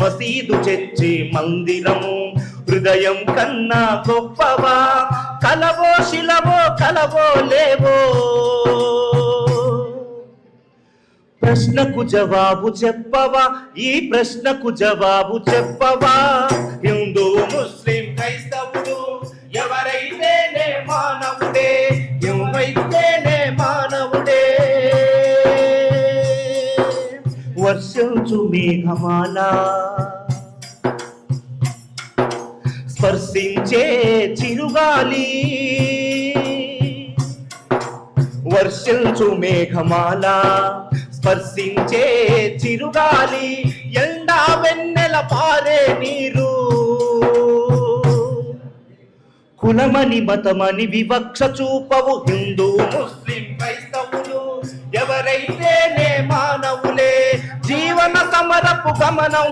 మసీదు చెచ్చి మందిరము. హృదయం కన్నా గొప్పవా? కలవో శిలవో కలవో లేవో? ప్రశ్నకు జవాబు చెప్పవా? ఈ ప్రశ్నకు జవాబు చెప్పవా? హిందూ ముస్లిం క్రైస్తవుడు ఎవరైతేనే మానవుడే? ఎవరైతే స్పర్శించు మేఘమాలా స్పర్శించే చిరుగాలి. వర్షించు మేఘమాల స్పర్శించే చిరుగాలి. ఎండా వెన్నెల పారే నీరు. కులమని మతమని వివక్ష చూపవు హిందూ ముస్లిం జీవన సమరపు గమనం